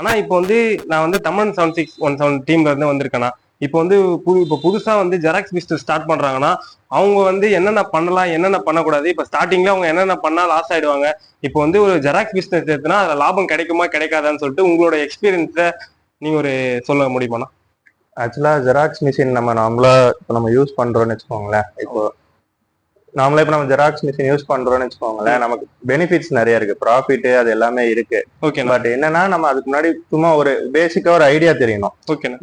ஆனா இப்போ வந்து நான் வந்து Tamil seven six one seven டீம்ல இருந்து வந்திருக்கேனா. இப்போ வந்து புது இப்போ புதுசா வந்து ஜெராக்ஸ் பிஸ்னஸ் ஸ்டார்ட் பண்றாங்கன்னா அவங்க வந்து என்னென்ன பண்ணலாம் என்னென்ன பண்ணக்கூடாது இப்போ ஸ்டார்டிங்ல அவங்க என்னென்ன பண்ணா லாஸ் ஆயிடுவாங்க. இப்போ வந்து ஒரு ஜெராக்ஸ் பிஸ்னஸ் எடுத்துனா அதுல லாபம் கிடைக்குமா கிடைக்காதான்னு சொல்லிட்டு உங்களோட எக்ஸ்பீரியன்ஸை நீங்க ஒரு சொல்ல முடியுமாண்ணா? ஆக்சுவலா ஜெராக்ஸ் மிஷின் நம்ம நார்மலா இப்போ நம்ம யூஸ் பண்றோம்னு வச்சுக்கோங்களேன். இப்போ நார்மலா இப்போ நம்ம ஜெராக்ஸ் மிஷின் யூஸ் பண்றோம்னு வச்சுக்கோங்களேன் நமக்கு பெனிஃபிட்ஸ் நிறைய இருக்கு. ப்ராஃபிட் அது எல்லாமே இருக்கு. ஓகேண்ணா பட் என்னன்னா நம்ம அதுக்கு முன்னாடி சும்மா ஒரு பேசிக்கா ஒரு ஐடியா தெரியணும்.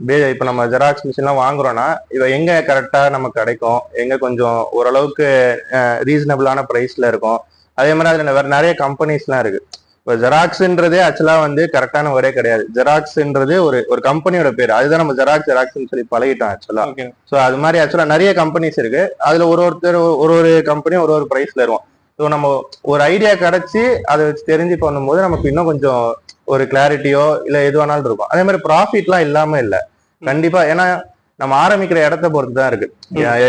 பே- இப்ப நம்ம ஜெராக்ஸ் மிஷின்லாம் வாங்குறோம்னா இவ எங்க கரெக்டா நமக்கு கிடைக்கும்? எங்க கொஞ்சம் ஓரளவுக்கு ரீசனபிளான பிரைஸ்ல இருக்கும்? அதே மாதிரி அதுல வேற நிறைய கம்பெனிஸ்லாம் இருக்கு. இப்போ ஜெராக்ஸ்ன்றதே ஆக்சுவலா வந்து கரெக்டான ஒரே கிடையாது. ஜெராக்ஸ்ன்றது ஒரு ஒரு கம்பெனியோட பேர். அதுதான் நம்ம ஜெராக்ஸ் ஜெராக்ஸ்னு சொல்லி பழகிட்டோம் ஆக்சுவலா ஓகே ஸோ அது மாதிரி ஆக்சுவலா நிறைய கம்பெனிஸ் இருக்கு. அதுல ஒரு ஒருத்தர் ஒரு ஒரு கம்பெனி ஒரு ஒரு பிரைஸ்ல இருக்கும் ஸோ நம்ம ஒரு ஐடியா கிடைச்சி அதை வச்சு தெரிஞ்சு பண்ணும்போது நமக்கு இன்னும் கொஞ்சம் ஒரு கிளாரிட்டியோ இல்ல எது வேணாலும் இருக்கும். அதே மாதிரி ப்ராஃபிட்லாம் இல்லாம இல்ல. கண்டிப்பா. ஏன்னா நம்ம ஆரம்பிக்கிற இடத்த பொறுத்து தான் இருக்கு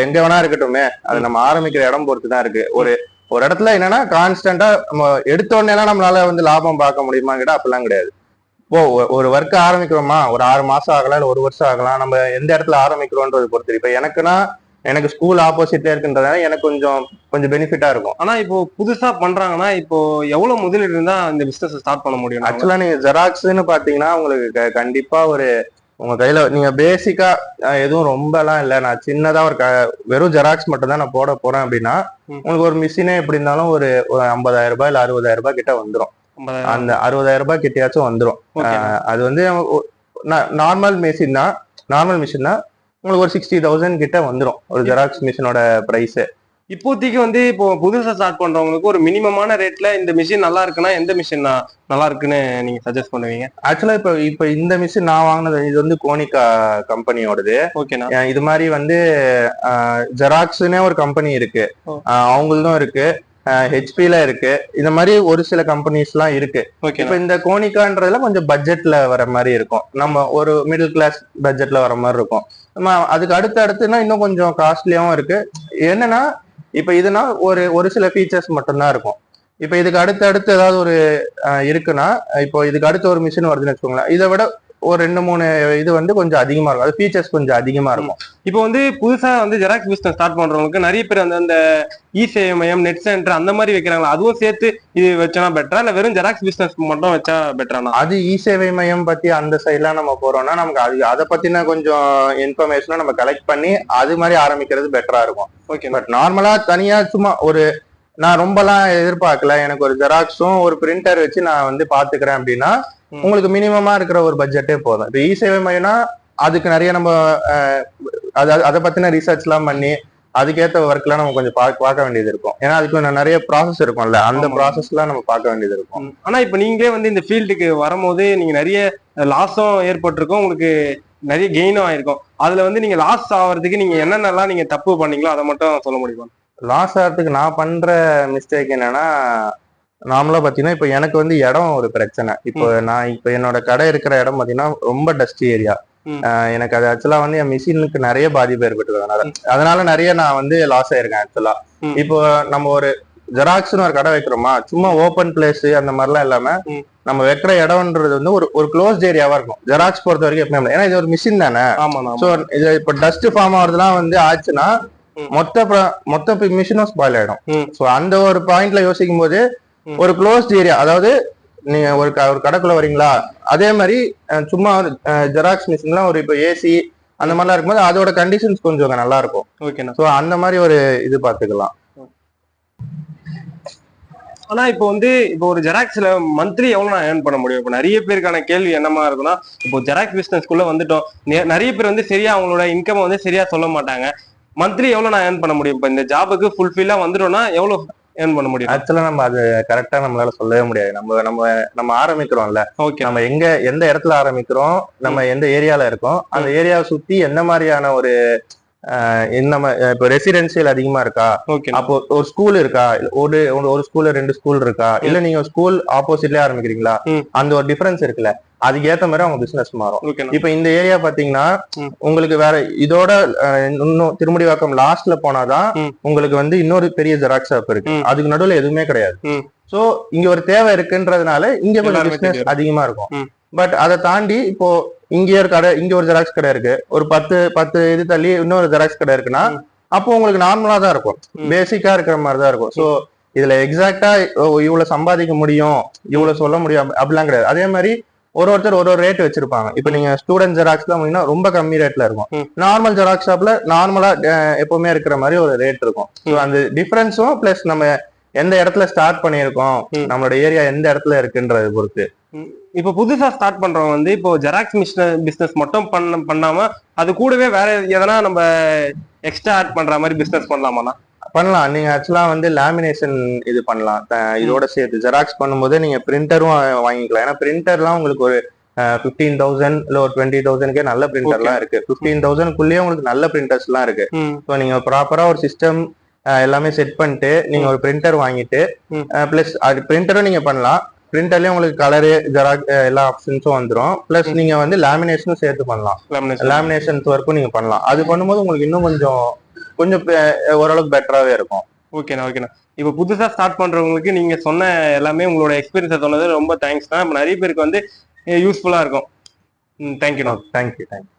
எங்க வேணா இருக்கட்டுமே. அது நம்ம ஆரம்பிக்கிற இடம் பொறுத்து தான் இருக்கு. ஒரு ஒரு இடத்துல என்னன்னா கான்ஸ்டன்டா நம்ம எடுத்த உடனே எல்லாம் நம்மளால வந்து லாபம் பார்க்க முடியுமா கேட்டா அப்படிலாம் கிடையாது. இப்போ ஒரு ஒர்க் ஆரம்பிக்கிறோமா? ஒரு ஆறு மாசம் ஆகலாம் இல்ல ஒரு வருஷம் ஆகலாம். நம்ம எந்த இடத்துல ஆரம்பிக்கிறோன்றது பொறுத்து இப்ப எனக்குன்னா எனக்கு ஸ்கூல் ஆப்போசிட்ல இருக்குன்றதால எனக்கு கொஞ்சம் கொஞ்சம் பெனிஃபிட்டா இருக்கும். ஆனா இப்போ புதுசா பண்றாங்கன்னா இப்போ எவ்வளவு முதலீடு இருந்தா இந்த பிசினஸ் ஸ்டார்ட் பண்ண முடியும்? ஆக்சுவலா நீங்க ஜெராக்ஸ்னு பாத்தீங்கன்னா உங்களுக்கு கண்டிப்பா ஒரு உங்க கையில நீங்க பேசிக்கா எதுவும் ரொம்பலாம் இல்ல. நான் சின்னதா ஒரு க- வெறும் ஜெராக்ஸ் மட்டும் தான் நான் போட போறேன் அப்படின்னா. உங்களுக்கு ஒரு மிஷினே எப்படி இருந்தாலும் ஒரு ஒரு ஐம்பதாயிரம் ரூபாய் இல்ல அறுபதாயிரம் ரூபாய் கிட்ட வந்துரும். அந்த அறுபதாயிரம் ரூபாய் கிட்டயாச்சும் ஆஹ் அது வந்து நார்மல் மிஷின் தான் நார்மல் மிஷின் தான் உங்களுக்கு ஒரு சிக்ஸ்டி தௌசண்ட் கிட்ட வந்துரும். ஒரு ஜெராக்ஸ் மிஷினோட பிரைஸ் இப்போதைக்கு வந்து இப்போ புதுசா ஸ்டார்ட் பண்றவங்களுக்கு ஒரு மினிமமான ரேட்ல இந்த மிஷின் நல்லா இருக்குன்னா எந்த மிஷின் நல்லா இருக்குன்னு நீங்க சஜஸ்ட் பண்ணுவீங்க? ஆக்சுவலா இப்ப இப்ப இந்த மிஷின் நான் வாங்கினது இது வந்து கோனிகா கம்பெனியோடது ஓகேண்ணா இது மாதிரி வந்து ஜெராக்ஸ்னே ஒரு கம்பெனி இருக்கு. அவங்களுதும் இருக்கு. ஹெச்பில இருக்கு. இந்த மாதிரி ஒரு சில கம்பெனிஸ் எல்லாம் இருக்கு இப்ப இந்த கோனிகான்றதுல கொஞ்சம் பட்ஜெட்ல வர மாதிரி இருக்கும். நம்ம ஒரு மிடில் கிளாஸ் பட்ஜெட்ல வர மாதிரி இருக்கும். நம்ம அதுக்கு அடுத்து அடுத்துனா இன்னும் கொஞ்சம் காஸ்ட்லியாவும் இருக்கு. என்னன்னா இப்ப இதுனா ஒரு ஒரு சில ஃபீச்சர்ஸ் மட்டும்தான் இருக்கும். இப்ப இதுக்கு அடுத்து அடுத்து ஏதாவது ஒரு இருக்குன்னா இப்போ இதுக்கு அடுத்து ஒரு மிஷின் வருதுன்னு வச்சுக்கோங்களேன். இதை விட ஒரு ரெண்டு மூணு இது வந்து கொஞ்சம் அதிகமா இருக்கும். அது ஃபீச்சர்ஸ் கொஞ்சம் அதிகமா இருக்கும். இப்போ வந்து புதுசா வந்து ஜெராக்ஸ் பிசினஸ் ஸ்டார்ட் பண்றவங்களுக்கு நிறைய பேர் வந்து அந்த இ சேவை மையம் நெட் சென்டர் அந்த மாதிரி வைக்கிறாங்களா? அதுவும் சேர்த்து இது வச்சனா பெட்டரா இல்ல வெறும் ஜெராக்ஸ் பிசினஸ் மட்டும் வச்சா பெட்டரானா அது இ சேவை மையம் பத்தி அந்த சைட்லாம் நம்ம போறோம்னா நமக்கு அது அதை பத்தின கொஞ்சம் இன்ஃபர்மேஷனை நம்ம கலெக்ட் பண்ணி அது மாதிரி ஆரம்பிக்கிறது பெட்டரா இருக்கும். ஓகே பட் நார்மலா தனியா சும்மா ஒரு நான் ரொம்பலாம் எதிர்பார்க்கல. எனக்கு ஒரு ஜெராக்ஸும் ஒரு பிரிண்டர் வச்சு நான் வந்து பாத்துக்கிறேன் அப்படின்னா. உங்களுக்கு மினிமமா இருக்கிற ஒரு பட்ஜெட்டே போதும். இப்போ இ சேவை மையம்னா அதுக்கு நிறைய நம்ம அது அதை பத்தின ரிசர்ச் எல்லாம் பண்ணி அதுக்கேற்ற ஒர்க்லாம் நம்ம கொஞ்சம் பார்க்க பார்க்க வேண்டியது இருக்கும். ஏன்னா அதுக்கு நிறைய ப்ராசஸ் இருக்கும்ல. அந்த. ப்ராசஸ்லாம் நம்ம பார்க்க வேண்டியது இருக்கும். ஆனா இப்ப நீங்களே வந்து இந்த ஃபீல்டுக்கு வரும்போது நீங்க நிறைய லாஸும் ஏற்பட்டிருக்கும். உங்களுக்கு நிறைய கெயினும் ஆயிருக்கும். அதுல வந்து நீங்க லாஸ் ஆகிறதுக்கு நீங்க என்னென்னலாம் நீங்க தப்பு பண்ணீங்களோ அதை மட்டும் சொல்ல முடியுமா? லாஸ் ஆகிறதுக்கு நான் பண்ற மிஸ்டேக் என்னன்னா நார்மலா பாத்தீங்கன்னா இப்போ எனக்கு வந்து இடம் ஒரு பிரச்சனை. இப்போ நான் இப்போ என்னோட கடை இருக்கிற இடம் பாத்தீங்கன்னா ரொம்ப டஸ்ட் ஏரியா. எனக்கு அது ஆக்சுவலா வந்து என் மிஷினுக்கு நிறைய பாதிப்பு ஏற்பட்டு அதனால நிறைய நான் வந்து லாஸ் ஆயிருக்கேன் ஆக்சுவலா. இப்போ நம்ம ஒரு ஜெராக்ஸ்னு ஒரு கடை வைக்கிறோமா சும்மா ஓப்பன் பிளேஸ் அந்த மாதிரிலாம் இல்லாம. நம்ம வைக்கிற இடம்ன்றது வந்து ஒரு ஒரு க்ளோஸ்ட் ஏரியாவா இருக்கும். ஜெராக்ஸ் பொறுத்த வரைக்கும் எப்பவுமே ஏன்னா இது ஒரு மிஷின் தானே? சோ இது இப்ப டஸ்ட் ஃபார்ம் ஆகுறதுலாம் வந்து ஆச்சுன்னா. மொத்த மொத்த மிஷினும் ஸ்பாயில் ஆயிடும். சோ அந்த ஒரு பாயிண்ட்ல யோசிக்கும் போது. ஒரு க்ளோஸ்ட் ஏரியா அதாவது நீங்க ஒரு ஒரு கடைக்குள்ள வரீங்களா அதே மாதிரி சும்மா ஜெராக்ஸ் மிஷின்லாம் ஒரு இப்போ ஏசி அந்த மாதிரிலாம் இருக்கும்போது அதோட கண்டிஷன்ஸ் கொஞ்சம் நல்லா இருக்கும் ஓகேண்ணா சோ அந்த மாதிரி ஒரு இது பாத்துக்கலாம் ஆனா இப்போ வந்து இப்போ ஒரு ஜெராக்ஸ்ல மந்த்லி எவ்வளவு நான் ஏர்ன் பண்ண முடியும்? இப்போ நிறைய பேருக்கான கேள்வி என்னமா இருக்குன்னா இப்போ ஜெராக்ஸ் பிசினஸ்க்குள்ள வந்துட்டோம். நிறைய பேர் வந்து சரியா அவங்களோட இன்கம் வந்து சரியா சொல்ல மாட்டாங்க. மந்த்லி எவ்வளவு நான் ஏர்ன் பண்ண முடியும்? இப்போ இந்த ஜாபுக்கு ஃபுல்ஃபில்லா வந்துட்டோம்னா எவ்வளவு ஏர்ன் பண்ண முடியும்? ஆக்சுவலா நம்ம அது கரெக்டா நம்மளால சொல்லவே முடியாது. நம்ம நம்ம நம்ம ஆரம்பிக்கிறோம்ல. ஓகே நம்ம எங்க எந்த இடத்துல ஆரம்பிக்கிறோம்? நம்ம எந்த ஏரியால இருக்கோம்? அந்த ஏரியாவை சுத்தி எந்த மாதிரியான ஒரு அஹ், என்ன ம- இப்போ ரெசிடென்சியல் அதிகமா இருக்கா அப்போ ஒரு ஸ்கூல் இருக்கா ஒரு ஒரு- ஸ்கூல்ல ரெண்டு ஸ்கூல் இருக்கா இல்ல நீங்க ஸ்கூல் ஆப்போசிட்லயே ஆரம்பிக்கிறீங்களா ம். அந்த ஒரு டிஃபரன்ஸ் இருக்குல்ல அதுக்கு ஏத்த மாதிரி அவங்க பிசினஸ் மாறும் இப்ப இந்த ஏரியா பாத்தீங்கன்னா ம். உங்களுக்கு வேற இதோட இன்னும் திருமுடிவாக்கம் லாஸ்ட்ல போனாதான் ம். உங்களுக்கு வந்து இன்னொரு பெரிய ஜெராக்ஸ் ஷாப் இருக்கு. அதுக்கு நடுவுல எதுவுமே கிடையாது. சோ இங்க ஒரு தேவை இருக்குன்றதுனால இங்க கொஞ்சம் பிசினஸ் அதிகமா இருக்கும். பட் அதை தாண்டி இப்போ இங்க ஒரு கடை இங்க ஒரு ஜெராக்ஸ் கடை இருக்கு. ஒரு பத்து பத்து இது தள்ளி இன்னொரு ஜெராக்ஸ் கடை இருக்குன்னா அப்போ உங்களுக்கு நார்மலா தான் இருக்கும். பேசிக்கா இருக்கிற மாதிரி தான் இருக்கும். ஸோ இதுல எக்ஸாக்டா இவ்வளவு சம்பாதிக்க முடியும் இவ்வளவு சொல்ல முடியும் அப்படி- அப்படிலாம் கிடையாது. அதே மாதிரி ஒரு ஒருத்தர் ஒரு ஒரு ரேட் வச்சிருப்பாங்க. இப்போ நீங்க ஸ்டூடெண்ட் ஜெராக்ஸ் தான் வாங்கினா ரொம்ப கம்மி ரேட்ல இருக்கும். நார்மல் ஜெராக்ஸ் ஷாப்ல நார்மலா எப்பவுமே இருக்கிற மாதிரி ஒரு ரேட் இருக்கும். ஸோ அந்த டிஃபரன்ஸும் பிளஸ் நம்ம எந்த இடத்துல ஸ்டார்ட் பண்ணியிருக்கோம். நம்மளோட ஏரியா எந்த இடத்துல இருக்குன்றதை பொறுத்து. இப்போ புதுசா ஸ்டார்ட் பண்றவங்க வந்து இப்போ ஜெராக்ஸ் மிஷின் பிசினஸ் மட்டும் பண்ண பண்ணாம அது கூடவே வேற எதனா நம்ம எக்ஸ்ட்ரா ஆட் பண்ற மாதிரி பிசினஸ் பண்ணலாமாண்ணா? பண்ணலாம். நீங்க ஆக்சுவலா வந்து லேமினேஷன் இது பண்ணலாம். இதோட சேர்த்து ஜெராக்ஸ் பண்ணும்போது நீங்க பிரிண்டரும் வாங்கிக்கலாம். ஏன்னா பிரிண்டர்லாம் உங்களுக்கு ஒரு ஃபிஃப்டீன் தௌசண்ட் இல்ல ஒரு டுவெண்ட்டி தௌசண்ட்கே நல்ல பிரிண்டர்லாம் இருக்கு. ஃபிஃப்டீன் தௌசண்ட்குள்ளேயே உங்களுக்கு நல்ல பிரிண்டர்ஸ்லாம் இருக்கு. ஸோ நீங்க ப்ராப்பரா ஒரு சிஸ்டம் எல்லாமே செட் பண்ணிட்டு நீங்க ஒரு பிரிண்டர் வாங்கிட்டு. பிளஸ் அது பிரிண்டரும் நீங்க பண்ணலாம். பிரிண்டர்லயும் உங்களுக்கு கலரு ஜெராக் எல்லா ஆப்ஷன்ஸும் வந்துரும். பிளஸ் நீங்க வந்து லேமினேஷனும் சேர்த்து பண்ணலாம். Lamination. லேமினேஷன்ஸ் ஒர்க்கும் நீங்க பண்ணலாம். அது பண்ணும்போது உங்களுக்கு இன்னும் கொஞ்சம் கொஞ்சம் ஓரளவுக்கு பெட்டராவே இருக்கும். ஓகேண்ணா ஓகேண்ணா இப்போ புதுசா ஸ்டார்ட் பண்றவங்களுக்கு நீங்க சொன்ன எல்லாமே உங்களோட எக்ஸ்பீரியன்ஸை சொன்னது ரொம்ப தேங்க்ஸ் தான் இப்போ நிறைய பேருக்கு வந்து யூஸ்ஃபுல்லா இருக்கும். ம் தேங்க்யூண்ணா தேங்க்யூ தேங்க்யூ